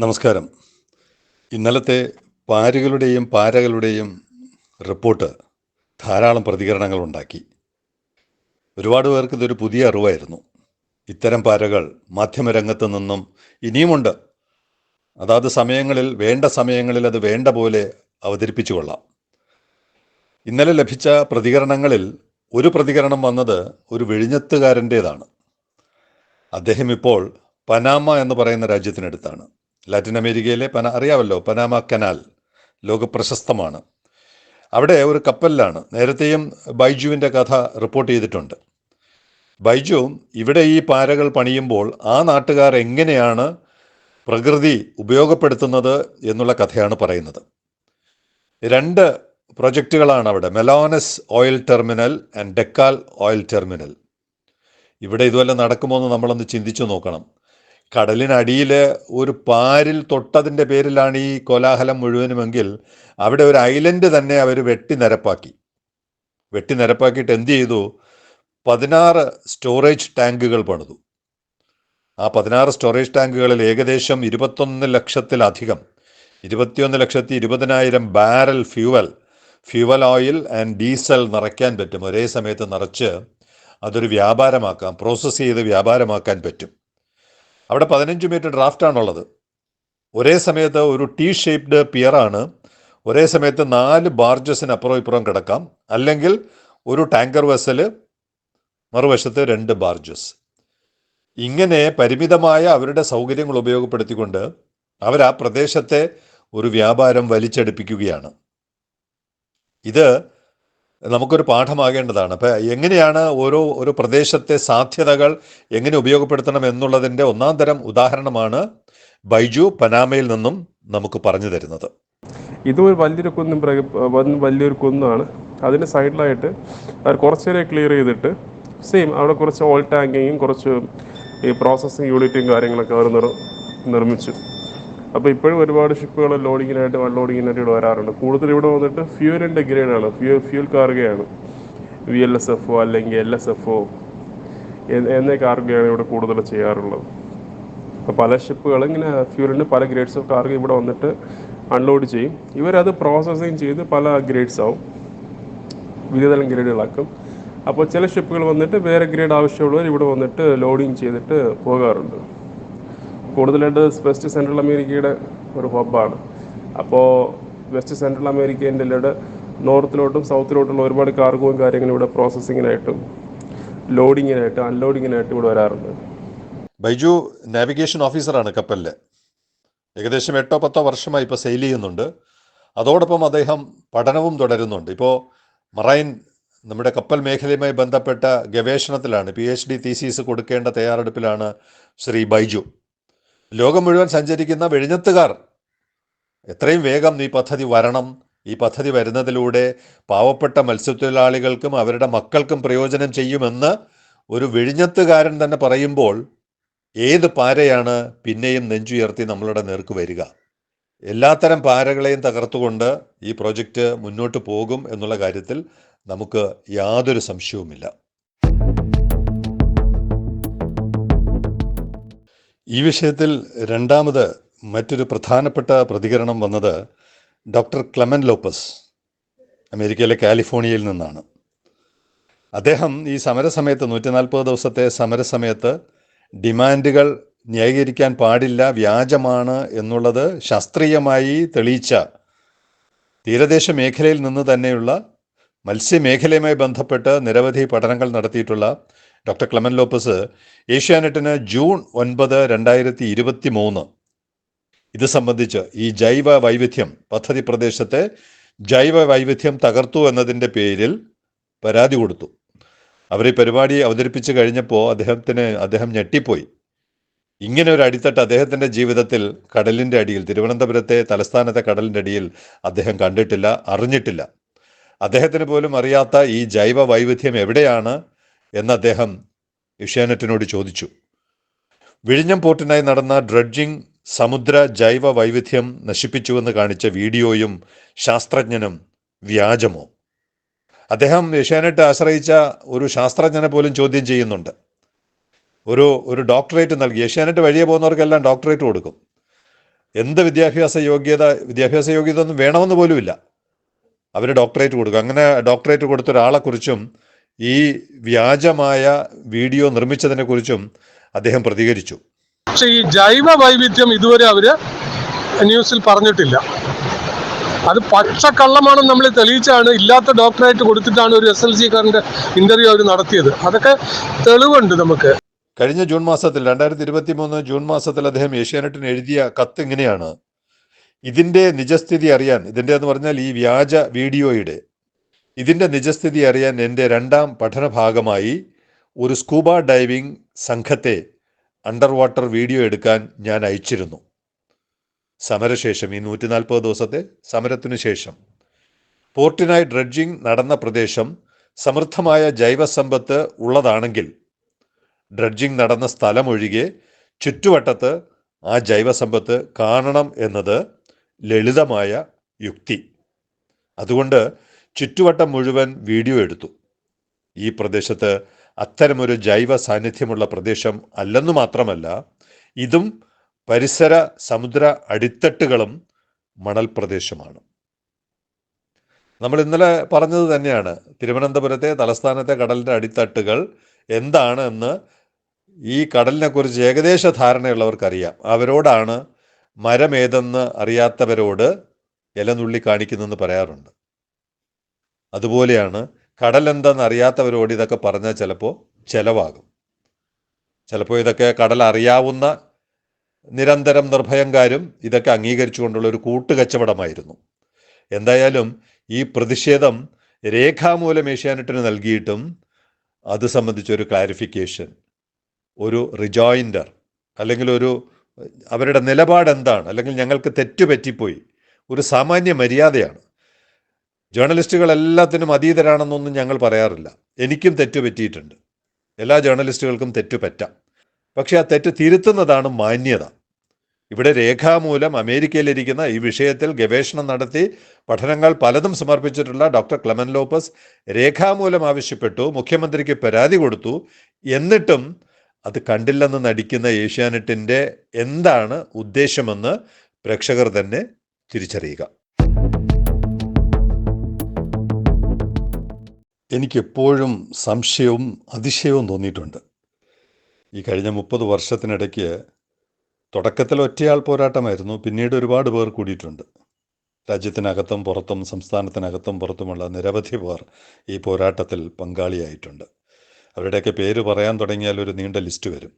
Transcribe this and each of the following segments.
നമസ്കാരം. ഇന്നലത്തെ പാരുകളുടെയും പാരകളുടെയും റിപ്പോർട്ട് ധാരാളം പ്രതികരണങ്ങൾ ഉണ്ടാക്കി. ഒരുപാട് പേർക്ക് ഇതൊരു പുതിയ അറിവായിരുന്നു. ഇത്തരം പാരകൾ മാധ്യമരംഗത്ത് നിന്നും ഇനിയുമുണ്ട്. അതാത് സമയങ്ങളിൽ വേണ്ട സമയങ്ങളിൽ അത് വേണ്ട പോലെ അവതരിപ്പിച്ചു കൊള്ളാം. ഇന്നലെ ലഭിച്ച പ്രതികരണങ്ങളിൽ ഒരു പ്രതികരണം വന്നത് ഒരു വെഴിഞ്ഞത്തുകാരന്റേതാണ് അദ്ദേഹം ഇപ്പോൾ പനാമ എന്ന് പറയുന്ന രാജ്യത്തിനടുത്താണ്. ലാറ്റിൻ അമേരിക്കയിലെ പന അറിയാമല്ലോ പനാമ കനാൽ ലോകപ്രശസ്തമാണ്. അവിടെ ഒരു കപ്പലിലാണ്. നേരത്തെയും ബൈജുവിന്റെ കഥ റിപ്പോർട്ട് ചെയ്തിട്ടുണ്ട്. ബൈജു ഇവിടെ ഈ പാരകൾ പണിയുമ്പോൾ ആ നാട്ടുകാർ എങ്ങനെയാണ് പ്രകൃതി ഉപയോഗപ്പെടുത്തുന്നത് എന്നുള്ള കഥയാണ് പറയുന്നത്. രണ്ട് പ്രൊജക്റ്റുകളാണ് അവിടെ. മെലോനസ് ഓയിൽ ടെർമിനൽ ആൻഡ് ഡെക്കാൽ ഓയിൽ ടെർമിനൽ. ഇവിടെ ഇതുവല്ല നടക്കുമോ എന്ന് നമ്മളൊന്ന് ചിന്തിച്ചു നോക്കണം. കടലിനടിയിൽ ഒരു പാരിൽ തൊട്ടതിന്റെ പേരിലാണ് ഈ കോലാഹലം മുഴുവനുമെങ്കിൽ അവിടെ ഒരു ഐലൻഡ് തന്നെ അവർ വെട്ടി നിരപ്പാക്കി. വെട്ടി നിരപ്പാക്കിയിട്ട് എന്ത് ചെയ്തു? പതിനാറ് സ്റ്റോറേജ് ടാങ്കുകൾ പണിതു. ആ പതിനാറ് സ്റ്റോറേജ് ടാങ്കുകളിൽ ഏകദേശം ഇരുപത്തൊന്ന് ലക്ഷത്തിലധികം ഇരുപത്തിയൊന്ന് ലക്ഷത്തി ഇരുപതിനായിരം barrel fuel fuel oil and diesel നിറയ്ക്കാൻ പറ്റും. ഒരേ സമയത്ത് നിറച്ച് അതൊരു വ്യാപാരമാക്കാം പ്രോസസ്സ് ചെയ്ത് വ്യാപാരമാക്കാൻ പറ്റും. അവിടെ പതിനഞ്ച് മീറ്റർ ഡ്രാഫ്റ്റാണുള്ളത് ഒരേ സമയത്ത് ഒരു ടി ഷേപ്ഡ് പിയറാണ് ഒരേ സമയത്ത് നാല് ബാർജസിന് അപ്പുറം ഇപ്പുറം കിടക്കാം. അല്ലെങ്കിൽ ഒരു ടാങ്കർ വെസൽ മറുവശത്ത് രണ്ട് ബാർജസ് ഇങ്ങനെ പരിമിതമായ അവരുടെ സൗകര്യങ്ങൾ ഉപയോഗപ്പെടുത്തിക്കൊണ്ട് അവർ ആ പ്രദേശത്തെ ഒരു വ്യാപാരം വലിച്ചെടുപ്പിക്കുകയാണ്. ഇത് നമുക്കൊരു പാഠമാകേണ്ടതാണ്. അപ്പം എങ്ങനെയാണ് ഓരോ ഒരു പ്രദേശത്തെ സാധ്യതകൾ എങ്ങനെ ഉപയോഗപ്പെടുത്തണം എന്നുള്ളതിന്റെ ഒന്നാം തരം ഉദാഹരണമാണ് ബൈജു പനാമയിൽ നിന്നും നമുക്ക് പറഞ്ഞു തരുന്നത്. ഇതും ഒരു വലിയൊരു കുന്നും വലിയൊരു കുന്നാണ്. അതിന് സൈഡിലായിട്ട് അവർ കുറച്ചേരെ ക്ലിയർ ചെയ്തിട്ട് സെയിം അവിടെ കുറച്ച് ഓൾ ടാങ്കിങ്ങും കുറച്ച് ഈ പ്രോസസ്സിങ് യൂണിറ്റും കാര്യങ്ങളൊക്കെ അവർ നിർ നിർമ്മിച്ചു. അപ്പോൾ ഇപ്പോഴും ഒരുപാട് ഷിപ്പുകൾ ലോഡിങ്ങിനായിട്ട് അൺലോഡിങ്ങിനായിട്ട് ഇവിടെ വരാറുണ്ട്. കൂടുതൽ ഇവിടെ വന്നിട്ട് ഫ്യൂവലിന്റെ ഗ്രേഡാണ് fuel fuel കാർഗയാണ് V L S F O അല്ലെങ്കിൽ എൽ എസ് എഫ് ഒ എന്നീ കാർഗയാണ് ഇവിടെ കൂടുതൽ ചെയ്യാറുള്ളത്. അപ്പോൾ പല ഷിപ്പുകൾ ഇങ്ങനെ ഫ്യൂലിന് പല ഗ്രേഡ്സ് ഓഫ് കാർഗോ ഇവിടെ വന്നിട്ട് അൺലോഡ് ചെയ്യും. ഇവരത് പ്രോസസ്സിങ് ചെയ്ത് പല ഗ്രേഡ്സ് ആവും. വിവിധതരം ഗ്രേഡുകളാക്കും. അപ്പോൾ ചില ഷിപ്പുകൾ വന്നിട്ട് വേറെ ഗ്രേഡ് ആവശ്യമുള്ളവർ ഇവിടെ വന്നിട്ട് ലോഡിങ് ചെയ്തിട്ട് പോകാറുണ്ട്. കൂടുതലായിട്ട് വെസ്റ്റ് സെൻട്രൽ അമേരിക്കയുടെ ഒരു ഹബ്ബാണ് അപ്പോൾ വെസ്റ്റ് സെൻട്രൽ അമേരിക്കേന്റെ ഇവിടെ നോർത്തിലോട്ടും സൗത്തിലോട്ടുള്ള ഒരുപാട് കാർഗോയും കാര്യങ്ങളും ഇവിടെ പ്രോസസ്സിങ്ങിനായിട്ടും ലോഡിങ്ങിനായിട്ടും അൺലോഡിങ്ങിനായിട്ടും ഇവിടെ വരാറുണ്ട്. ബൈജു നാവിഗേഷൻ ഓഫീസറാണ് കപ്പലിൽ ഏകദേശം എട്ടോ പത്തോ വർഷമായി ഇപ്പോൾ സെയിൽ ചെയ്യുന്നുണ്ട്. അതോടൊപ്പം അദ്ദേഹം പഠനവും തുടരുന്നുണ്ട്. ഇപ്പോൾ മറൈൻ നമ്മുടെ കപ്പൽ മേഖലയുമായി ബന്ധപ്പെട്ട ഗവേഷണത്തിലാണ് പി എച്ച് ഡി തീസീസ് കൊടുക്കേണ്ട തയ്യാറെടുപ്പിലാണ് ശ്രീ ബൈജു. ലോകം മുഴുവൻ സഞ്ചരിക്കുന്ന വെഴിഞ്ഞത്തുകാർ എത്രയും വേഗം ഈ പദ്ധതി വരണം. ഈ പദ്ധതി വരുന്നതിലൂടെ പാവപ്പെട്ട മത്സ്യത്തൊഴിലാളികൾക്കും അവരുടെ മക്കൾക്കും പ്രയോജനം ചെയ്യുമെന്ന് ഒരു വിഴിഞ്ഞത്തുകാരൻ തന്നെ പറയുമ്പോൾ ഏത് പാരയാണ് പിന്നെയും നെഞ്ചുയർത്തി നമ്മളുടെ നേർക്ക് വരിക. എല്ലാത്തരം പാരകളെയും തകർത്തുകൊണ്ട് ഈ പ്രോജക്റ്റ് മുന്നോട്ട് പോകും എന്നുള്ള കാര്യത്തിൽ നമുക്ക് യാതൊരു സംശയവുമില്ല. ഈ വിഷയത്തിൽ രണ്ടാമത് മറ്റൊരു പ്രധാനപ്പെട്ട പ്രതികരണം വന്നത് ഡോക്ടർ ക്ലെമൻ ലോപ്പസ് അമേരിക്കയിലെ കാലിഫോർണിയയിൽ നിന്നാണ്. അദ്ദേഹം ഈ സമരസമയത്ത് നൂറ്റി നാൽപ്പത് ദിവസത്തെ സമരസമയത്ത് ഡിമാൻഡുകൾ ന്യായീകരിക്കാൻ പാടില്ല വ്യാജമാണ് എന്നുള്ളത് ശാസ്ത്രീയമായി തെളിയിച്ച തീരദേശ മേഖലയിൽ നിന്ന് തന്നെയുള്ള മത്സ്യമേഖലയുമായി ബന്ധപ്പെട്ട് നിരവധി പഠനങ്ങൾ നടത്തിയിട്ടുള്ള ഡോക്ടർ ക്ലമൻ ലോപ്പസ് ഏഷ്യാനെറ്റിന് ജൂൺ ഒൻപത് രണ്ടായിരത്തി ഇരുപത്തി മൂന്ന് ഇത് സംബന്ധിച്ച് ഈ ജൈവ വൈവിധ്യം പദ്ധതി പ്രദേശത്തെ ജൈവ വൈവിധ്യം തകർത്തു എന്നതിന്റെ പേരിൽ പരാതി കൊടുത്തു. അവർ ഈ പരിപാടി അവതരിപ്പിച്ച് കഴിഞ്ഞപ്പോൾ അദ്ദേഹത്തിന് അദ്ദേഹം ഞെട്ടിപ്പോയി. ഇങ്ങനെ ഒരു അടിത്തട്ട് അദ്ദേഹത്തിന്റെ ജീവിതത്തിൽ കടലിന്റെ അടിയിൽ തിരുവനന്തപുരത്തെ തലസ്ഥാനത്തെ കടലിന്റെ അടിയിൽ അദ്ദേഹം കണ്ടിട്ടില്ല അറിഞ്ഞിട്ടില്ല. അദ്ദേഹത്തിന് പോലും അറിയാത്ത ഈ ജൈവ വൈവിധ്യം എവിടെയാണ്? എന്ന് അദ്ദേഹം ഏഷ്യാനെറ്റിനോട് ചോദിച്ചു. വിഴിഞ്ഞം പോർട്ടിനായി നടന്ന ഡ്രഡ്ജിംഗ് സമുദ്ര ജൈവ വൈവിധ്യം നശിപ്പിച്ചുവെന്ന് കാണിച്ച വീഡിയോയും ശാസ്ത്രജ്ഞനും വ്യാജമോ? അദ്ദേഹം ഏഷ്യാനെറ്റ് ആശ്രയിച്ച ഒരു ശാസ്ത്രജ്ഞനെ പോലും ചോദ്യം ചെയ്യുന്നുണ്ട്. ഒരു ഒരു ഡോക്ടറേറ്റ് നൽകി. ഏഷ്യാനെറ്റ് വഴിയെ പോകുന്നവർക്കെല്ലാം ഡോക്ടറേറ്റ് കൊടുക്കും. എന്ത് വിദ്യാഭ്യാസ യോഗ്യത വിദ്യാഭ്യാസ യോഗ്യത ഒന്നും വേണമെന്ന് പോലുമില്ല. അവർ ഡോക്ടറേറ്റ് കൊടുക്കും. അങ്ങനെ ഡോക്ടറേറ്റ് കൊടുത്ത ഒരാളെക്കുറിച്ചും ഈ വ്യാജമായ വീഡിയോ നിർമ്മിച്ചതിനെ കുറിച്ചും അദ്ദേഹം പ്രതികരിച്ചു. പക്ഷെ ഈ ജൈവ വൈവിധ്യം ഇതുവരെ അവർ ന്യൂസിൽ പറഞ്ഞിട്ടില്ല. അത് പച്ചക്കള്ളമാണെന്ന് നമ്മൾ തെളിയിച്ചാണ് ഇല്ലാത്ത ഡോക്ടറേറ്റ് കൊടുത്തിട്ടാണ് ഒരു എസ് എൽ സിക്കാരന്റെ ഇന്റർവ്യൂ അവർ നടത്തിയത്. അതൊക്കെ തെളിവുണ്ട് നമുക്ക്. കഴിഞ്ഞ ജൂൺ മാസത്തിൽ രണ്ടായിരത്തി ഇരുപത്തി മൂന്ന് ജൂൺ മാസത്തിൽ അദ്ദേഹം ഏഷ്യാനെറ്റിന് എഴുതിയ കത്ത് ഇങ്ങനെയാണ്. ഇതിന്റെ നിജസ്ഥിതി അറിയാൻ ഇതിന്റെ എന്ന് പറഞ്ഞാൽ ഈ വ്യാജ വീഡിയോയുടെ ഇതിന്റെ നിജസ്ഥിതി അറിയാൻ എന്റെ രണ്ടാം പഠന ഭാഗമായി ഒരു സ്കൂബ ഡൈവിംഗ് സംഘത്തെ അണ്ടർ വാട്ടർ വീഡിയോ എടുക്കാൻ ഞാൻ അയച്ചിരുന്നു. സമരശേഷം ഈ നൂറ്റി നാൽപ്പത് ദിവസത്തെ സമരത്തിനു ശേഷം പോർട്ടിനായി ഡ്രഡ്ജിംഗ് നടന്ന പ്രദേശം സമൃദ്ധമായ ജൈവസമ്പത്ത് ഉള്ളതാണെങ്കിൽ ഡ്രഡ്ജിംഗ് നടന്ന സ്ഥലമൊഴികെ ചുറ്റുവട്ടത്ത് ആ ജൈവസമ്പത്ത് കാണണം എന്നത് ലളിതമായ യുക്തി. അതുകൊണ്ട് ചുറ്റുവട്ടം മുഴുവൻ വീഡിയോ എടുത്തു. ഈ പ്രദേശത്ത് അത്തരമൊരു ജൈവ സാന്നിധ്യമുള്ള പ്രദേശം അല്ലെന്നു മാത്രമല്ല ഇതും പരിസര സമുദ്ര അടിത്തട്ടുകളും മണൽ പ്രദേശമാണ്. നമ്മൾ ഇന്നലെ പറഞ്ഞത് തന്നെയാണ് തിരുവനന്തപുരത്തെ തലസ്ഥാനത്തെ കടലിന്റെ അടിത്തട്ടുകൾ എന്താണ് എന്ന് ഈ കടലിനെക്കുറിച്ച് ഏകദേശ ധാരണയുള്ളവർക്കറിയാം. അവരോടാണ് മരമേതെന്ന് അറിയാത്തവരോട് ഇലനുള്ളി കാണിക്കുന്നതെന്ന് പറയാറുണ്ട്. അതുപോലെയാണ് കടൽ എന്തെന്ന് ഇതൊക്കെ പറഞ്ഞാൽ ചിലപ്പോൾ ചിലവാകും. ചിലപ്പോൾ ഇതൊക്കെ കടൽ അറിയാവുന്ന നിരന്തരം നിർഭയങ്കാരും ഇതൊക്കെ അംഗീകരിച്ചുകൊണ്ടുള്ള ഒരു കൂട്ടുകച്ചവടമായിരുന്നു. എന്തായാലും ഈ പ്രതിഷേധം രേഖാമൂലം ഏഷ്യാനെറ്റിന് നൽകിയിട്ടും അത് സംബന്ധിച്ചൊരു ക്ലാരിഫിക്കേഷൻ ഒരു റിജോയിൻഡർ അല്ലെങ്കിൽ ഒരു അവരുടെ നിലപാട് എന്താണ് അല്ലെങ്കിൽ ഞങ്ങൾക്ക് തെറ്റുപറ്റിപ്പോയി ഒരു സാമാന്യ മര്യാദയാണ്. ജേർണലിസ്റ്റുകൾ എല്ലാത്തിനും അതീതരാണെന്നൊന്നും ഞങ്ങൾ പറയാറില്ല. എനിക്കും തെറ്റ് പറ്റിയിട്ടുണ്ട്. എല്ലാ ജേർണലിസ്റ്റുകൾക്കും തെറ്റ് പറ്റാം. പക്ഷേ ആ തെറ്റ് തിരുത്തുന്നതാണ് മാന്യത. ഇവിടെ രേഖാമൂലം അമേരിക്കയിലിരിക്കുന്ന ഈ വിഷയത്തിൽ ഗവേഷണം നടത്തി പഠനങ്ങൾ പലതും സമർപ്പിച്ചിട്ടുള്ള ഡോക്ടർ ക്ലെമൻ ലോപ്പസ് രേഖാമൂലം ആവശ്യപ്പെട്ടു മുഖ്യമന്ത്രിക്ക് പരാതി കൊടുത്തു. എന്നിട്ടും അത് കണ്ടില്ലെന്ന് നടിക്കുന്ന ഏഷ്യാനെറ്റിന്റെ എന്താണ് ഉദ്ദേശമെന്ന് പ്രേക്ഷകർ തന്നെ തിരിച്ചറിയുക. എനിക്കെപ്പോഴും സംശയവും അതിശയവും തോന്നിയിട്ടുണ്ട്. ഈ കഴിഞ്ഞ മുപ്പത് വർഷത്തിനിടയ്ക്ക് തുടക്കത്തിൽ ഒറ്റയാൾ പോരാട്ടമായിരുന്നു. പിന്നീട് ഒരുപാട് പേർ കൂടിയിട്ടുണ്ട്. രാജ്യത്തിനകത്തും പുറത്തും സംസ്ഥാനത്തിനകത്തും പുറത്തുമുള്ള നിരവധി പേർ ഈ പോരാട്ടത്തിൽ പങ്കാളിയായിട്ടുണ്ട്. അവരുടെയൊക്കെ പേര് പറയാൻ തുടങ്ങിയാൽ ഒരു നീണ്ട ലിസ്റ്റ് വരും.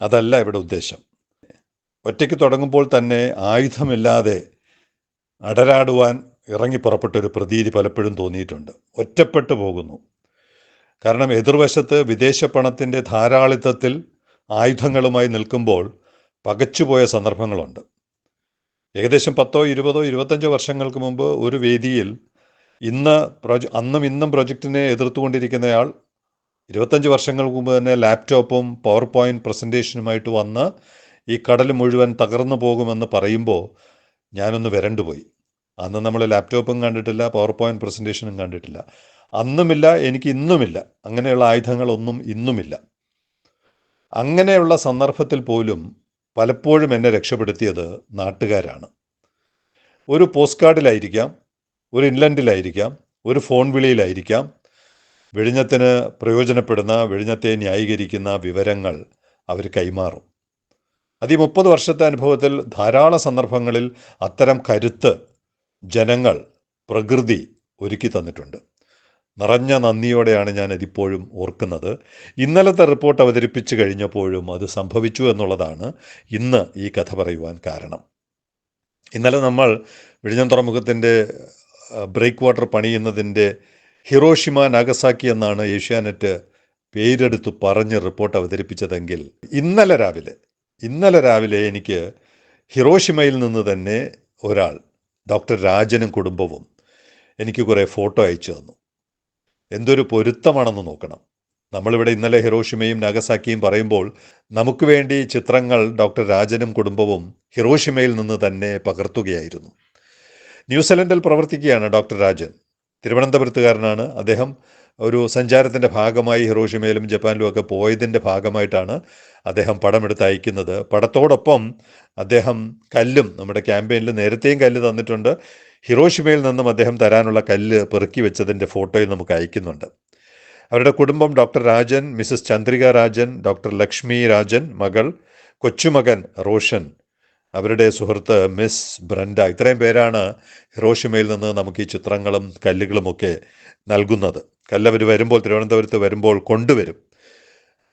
അതല്ല ഇവിടെ ഉദ്ദേശം. ഒറ്റയ്ക്ക് തുടങ്ങുമ്പോൾ തന്നെ ആയുധമില്ലാതെ അടരാടുവാൻ ഇറങ്ങി പുറപ്പെട്ട ഒരു പ്രതീതി പലപ്പോഴും തോന്നിയിട്ടുണ്ട്. ഒറ്റപ്പെട്ടു പോകുന്നു. കാരണം എതിർവശത്ത് വിദേശ പണത്തിന്റെ ധാരാളിത്തത്തിൽ ആയുധങ്ങളുമായി നിൽക്കുമ്പോൾ പകച്ചുപോയ സന്ദർഭങ്ങളുണ്ട്. ഏകദേശം പത്തോ ഇരുപതോ ഇരുപത്തഞ്ചോ വർഷങ്ങൾക്ക് മുമ്പ് ഒരു വേദിയിൽ ഇന്ന് പ്രൊജ അന്നും ഇന്നും പ്രൊജക്റ്റിനെ എതിർത്തുകൊണ്ടിരിക്കുന്നയാൾ ഇരുപത്തഞ്ച് വർഷങ്ങൾക്ക് മുമ്പ് തന്നെ ലാപ്ടോപ്പും പവർ പോയിന്റ് പ്രസന്റേഷനുമായിട്ട് വന്ന് ഈ കടൽ മുഴുവൻ തകർന്നു പോകുമെന്ന് പറയുമ്പോൾ ഞാനൊന്ന് വരണ്ടുപോയി. അന്ന് നമ്മൾ ലാപ്ടോപ്പും കണ്ടിട്ടില്ല പവർ പോയിന്റ് പ്രസന്റേഷനും കണ്ടിട്ടില്ല. അന്നുമില്ല എനിക്ക് ഇന്നുമില്ല. അങ്ങനെയുള്ള ആയുധങ്ങളൊന്നും ഇന്നുമില്ല. അങ്ങനെയുള്ള സന്ദർഭത്തിൽ പോലും പലപ്പോഴും എന്നെ രക്ഷപ്പെടുത്തിയത് നാട്ടുകാരാണ്. ഒരു പോസ്റ്റ് കാർഡിലായിരിക്കാം ഒരു ഇൻലൻഡിലായിരിക്കാം ഒരു ഫോൺ വിളിയിലായിരിക്കാം. വിഴിഞ്ഞത്തിന് പ്രയോജനപ്പെടുന്ന വിഴിഞ്ഞത്തെ ന്യായീകരിക്കുന്ന വിവരങ്ങൾ അവർ കൈമാറും. അത് ഈ മുപ്പത് വർഷത്തെ അനുഭവത്തിൽ ധാരാളം സന്ദർഭങ്ങളിൽ അത്തരം കരുത്ത് ജനങ്ങൾ പ്രകൃതി ഒരുക്കി തന്നിട്ടുണ്ട്. നിറഞ്ഞ നന്ദിയോടെയാണ് ഞാൻ ഇതിപ്പോഴും ഓർക്കുന്നത്. ഇന്നലത്തെ റിപ്പോർട്ട് അവതരിപ്പിച്ചു കഴിഞ്ഞപ്പോഴും അത് സംഭവിച്ചു എന്നുള്ളതാണ് ഇന്ന് ഈ കഥ പറയുവാൻ കാരണം. ഇന്നലെ നമ്മൾ വിഴിഞ്ഞം തുറമുഖത്തിന്റെ ബ്രേക്ക് വാട്ടർ പണിയുന്നതിന്റെ ഹിറോഷിമ നാഗസാക്കി എന്നാണ് ഏഷ്യാനെറ്റ് പേരെടുത്ത് പറഞ്ഞ് റിപ്പോർട്ട് അവതരിപ്പിച്ചതെങ്കിൽ ഇന്നലെ രാവിലെ ഇന്നലെ രാവിലെ എനിക്ക് ഹിറോഷിമയിൽ നിന്ന് തന്നെ ഒരാൾ ഡോക്ടർ രാജനും കുടുംബവും എനിക്ക് കുറേ ഫോട്ടോ അയച്ചു തന്നു. എന്തൊരു പൊരുത്തമാണെന്ന് നോക്കണം. നമ്മളിവിടെ ഇന്നലെ ഹിറോഷിമയും നാഗസാക്കിയും പറയുമ്പോൾ നമുക്ക് വേണ്ടി ചിത്രങ്ങൾ ഡോക്ടർ രാജനും കുടുംബവും ഹിറോഷിമയിൽ നിന്ന് തന്നെ പകർത്തുകയായിരുന്നു. ന്യൂസിലൻഡിൽ പ്രവർത്തിക്കുകയാണ് ഡോക്ടർ രാജൻ. തിരുവനന്തപുരത്തുകാരനാണ് അദ്ദേഹം. ഒരു സഞ്ചാരത്തിന്റെ ഭാഗമായി ഹിറോഷിമയിലും ജപ്പാനിലും ഒക്കെ പോയതിന്റെ ഭാഗമായിട്ടാണ് അദ്ദേഹം പടമെടുത്ത് അയക്കുന്നത്. പടത്തോടൊപ്പം അദ്ദേഹം കല്ലും നമ്മുടെ ക്യാമ്പയിനിൽ നേരത്തെയും കല്ല് തന്നിട്ടുണ്ട്. ഹിറോഷിമയിൽ നിന്നും അദ്ദേഹം തരാനുള്ള കല്ല് പെറുക്കി വെച്ചതിന്റെ ഫോട്ടോയും നമുക്ക് അയക്കുന്നുണ്ട്. അവരുടെ കുടുംബം doctor Rajan Mrs Chandrika Rajan doctor Lakshmi Rajan മകൾ കൊച്ചുമകൻ റോഷൻ അവരുടെ സുഹൃത്ത് മിസ് ബ്രൻഡ ഇത്രയും പേരാണ് ഹിറോഷിമയിൽ നിന്ന് നമുക്ക് ഈ ചിത്രങ്ങളും കല്ലുകളുമൊക്കെ നൽകുന്നത്. കല്ലവർ വരുമ്പോൾ തിരുവനന്തപുരത്ത് വരുമ്പോൾ കൊണ്ടുവരും.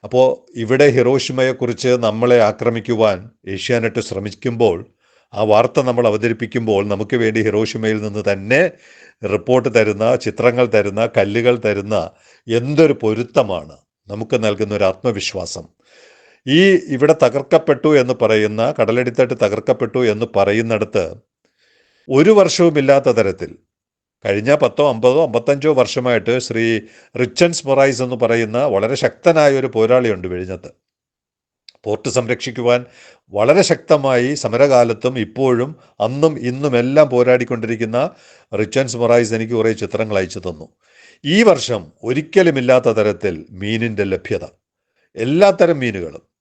അപ്പോൾ ഇവിടെ ഹിറോഷിമയെക്കുറിച്ച് നമ്മളെ ആക്രമിക്കുവാൻ ഏഷ്യാനെറ്റ് ശ്രമിക്കുമ്പോൾ ആ വാർത്ത നമ്മൾ അവതരിപ്പിക്കുമ്പോൾ നമുക്ക് വേണ്ടി ഹിറോഷിമയിൽ നിന്ന് തന്നെ റിപ്പോർട്ട് തരുന്ന ചിത്രങ്ങൾ തരുന്ന കല്ലുകൾ തരുന്ന എന്തൊരു പൊരുത്തമാണ് നമുക്ക് നൽകുന്ന ഒരു ആത്മവിശ്വാസം. ഈ ഇവിടെ തകർക്കപ്പെട്ടു എന്ന് പറയുന്ന കടലടിത്തട്ട് തകർക്കപ്പെട്ടു എന്ന് പറയുന്നിടത്ത് ഒരു വർഷവുമില്ലാത്ത തരത്തിൽ കഴിഞ്ഞ പത്തോ അമ്പതോ അമ്പത്തഞ്ചോ വർഷമായിട്ട് ശ്രീ റിച്ചൻസ് മൊറൈസ് എന്ന് പറയുന്ന വളരെ ശക്തനായ ഒരു പോരാളിയുണ്ട് വിഴിഞ്ഞത്ത് പോർട്ട് സംരക്ഷിക്കുവാൻ വളരെ ശക്തമായി സമരകാലത്തും ഇപ്പോഴും അന്നും ഇന്നും എല്ലാം പോരാടിക്കൊണ്ടിരിക്കുന്ന റിച്ചൻസ് മൊറൈസ് എനിക്ക് കുറേ ചിത്രങ്ങൾ അയച്ചു തന്നു. ഈ വർഷം ഒരിക്കലുമില്ലാത്ത തരത്തിൽ മീനിന്റെ ലഭ്യത. എല്ലാത്തരം മീനുകളും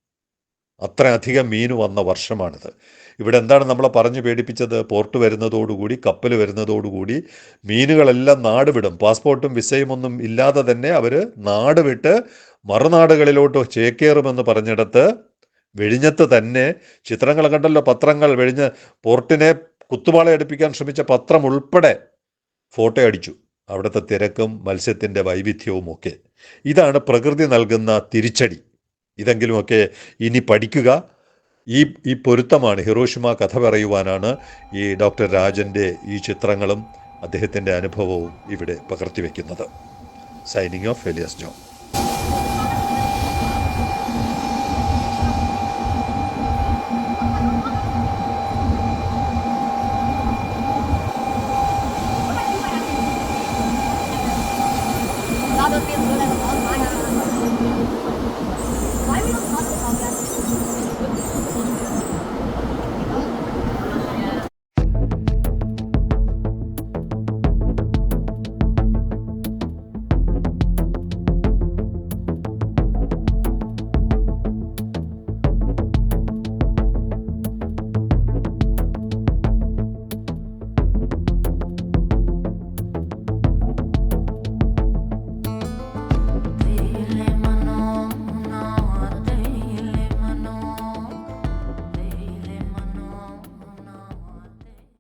അത്രയധികം മീൻ വന്ന വർഷമാണിത്. ഇവിടെ എന്താണ് നമ്മളെ പറഞ്ഞു പേടിപ്പിച്ചത്? പോർട്ട് വരുന്നതോടുകൂടി കപ്പൽ വരുന്നതോടുകൂടി മീനുകളെല്ലാം നാട് വിടും. പാസ്പോർട്ടും വിസയും ഒന്നും ഇല്ലാതെ തന്നെ അവർ നാട് വിട്ട് മറുനാടുകളിലോട്ട് ചേക്കേറുമെന്ന് പറഞ്ഞിടത്ത് വെഴിഞ്ഞത്ത് തന്നെ ചിത്രങ്ങൾ കണ്ടല്ലോ പത്രങ്ങൾ വെഴിഞ്ഞ് പോർട്ടിനെ കുത്തുപാളയടിപ്പിക്കാൻ ശ്രമിച്ച പത്രം ഉൾപ്പെടെ ഫോട്ടോ അടിച്ചു. അവിടുത്തെ തിരക്കും മത്സ്യത്തിന്റെ വൈവിധ്യവും ഒക്കെ ഇതാണ് പ്രകൃതി നൽകുന്ന തിരിച്ചടി. ഇതെങ്കിലുമൊക്കെ ഇനി പഠിക്കുക. ഈ ഈ പൊരുത്തമാണ്. ഹിറോഷിമ കഥ പറയുവാനാണ് ഈ ഡോക്ടർ രാജന്റെ ഈ ചിത്രങ്ങളും അദ്ദേഹത്തിന്റെ അനുഭവവും ഇവിടെ പകർത്തിവെക്കുന്നത് സൈനിങ് ഓഫ് ഫെലിയസ് ജോൺ